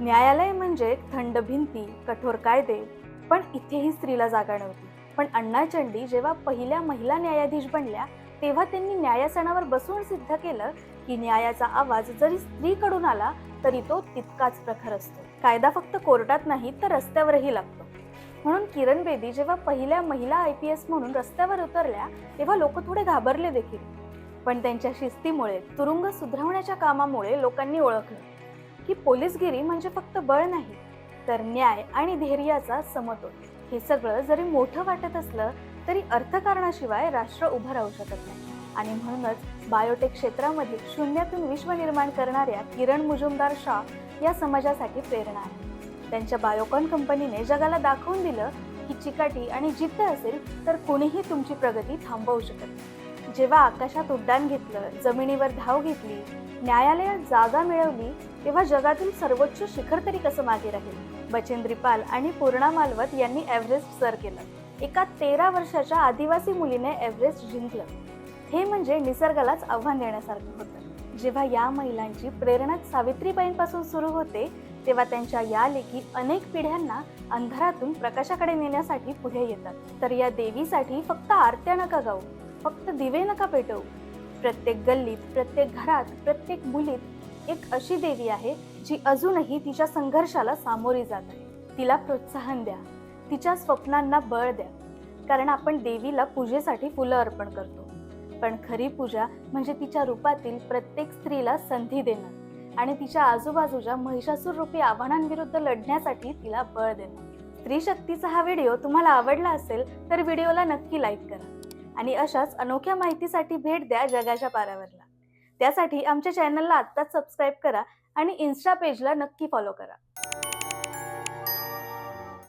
न्यायालय म्हणजे थंड भिंती कठोर कायदे. पण इथेही स्त्रीला जागा नव्हती. पण अण्णा चंडी जेव्हा पहिल्या महिला न्यायाधीश बनल्या तेव्हा त्यांनी न्यायासनावर बसून सिद्ध केलं की न्यायाचा आवाज जरी स्त्रीकडून आला तरी तो तितकाच प्रखर असतो. कायदा फक्त कोर्टात नाही तर रस्त्यावरही लागतो. म्हणून किरण बेदी जेव्हा पहिल्या महिला आय पी एस म्हणून रस्त्यावर उतरल्या तेव्हा लोक थोडे घाबरले देखील. पण त्यांच्या शिस्तीमुळे तुरुंग सुधारवण्याच्या कामामुळे लोकांनी ओळखलं. की पोलीसगिरी म्हणजे फक्त बळ नाही तर न्याय आणि धैर्याचा समतोल. हे सगळं जरी मोठं वाटत असलं तरी अर्थकारणाशिवाय राष्ट्र उभं राहू शकत नाही. आणि म्हणूनच बायोटेक क्षेत्रामध्ये शून्यातून विश्व निर्माण करणाऱ्या किरण मुजुमदार शाह या समाजासाठी प्रेरणा आहे. त्यांच्या बायोकॉन कंपनीने जगाला दाखवून दिलं की चिकाटी आणि जिद्द असेल तर कोणीही तुमची प्रगती थांबवू शकत नाही. जेव्हा आकाशात उड्डाण घेतलं जमिनीवर धाव घेतली न्यायालयात जागा मिळवली तेव्हा जगातील सर्वोच्च शिखर तरी कसं मागे राहील? बचेंद्री पाल आणि पूर्णा मालवत यांनी एव्हरेस्ट सर केलं. एका तेरा वर्षाच्या आदिवासी मुलीने एव्हरेस्ट जिंकलं. हे म्हणजे निसर्गालाच आव्हान देण्यासारखं होतं. जेव्हा या महिलांची प्रेरणा सावित्रीबाईंपासून सुरू होते तेव्हा त्यांच्या या लेखी अनेक पिढ्यांना अंधारातून प्रकाशाकडे नेण्यासाठी पुढे येतात. तर या देवीसाठी फक्त आरत्या नका गाऊ फक्त दिवे नका पेटवू. प्रत्येक गल्लीत प्रत्येक घरात प्रत्येक मुलीत एक अशी देवी आहे जी अजूनही तिच्या संघर्षाला सामोरी जात आहे. तिला प्रोत्साहन द्या. तिच्या स्वप्नांना बळ द्या. कारण आपण देवीला पूजेसाठी फुलं अर्पण करतो. पण खरी पूजा म्हणजे तिच्या रूपातील प्रत्येक स्त्रीला संधी देणं आणि तिच्या आजूबाजूच्या महिषासूर रूपी आव्हानांविरुद्ध लढण्यासाठी तिला बळ देणं. स्त्री शक्तीचा हा व्हिडिओ तुम्हाला आवडला असेल तर व्हिडिओला नक्की लाईक करा आणि अशाच अनोख्या माहितीसाठी भेट द्या जगाच्या पारावरला. त्यासाठी आमच्या चॅनलला आत्ताच सबस्क्राईब करा आणि इन्स्टा पेजला नक्की फॉलो करा.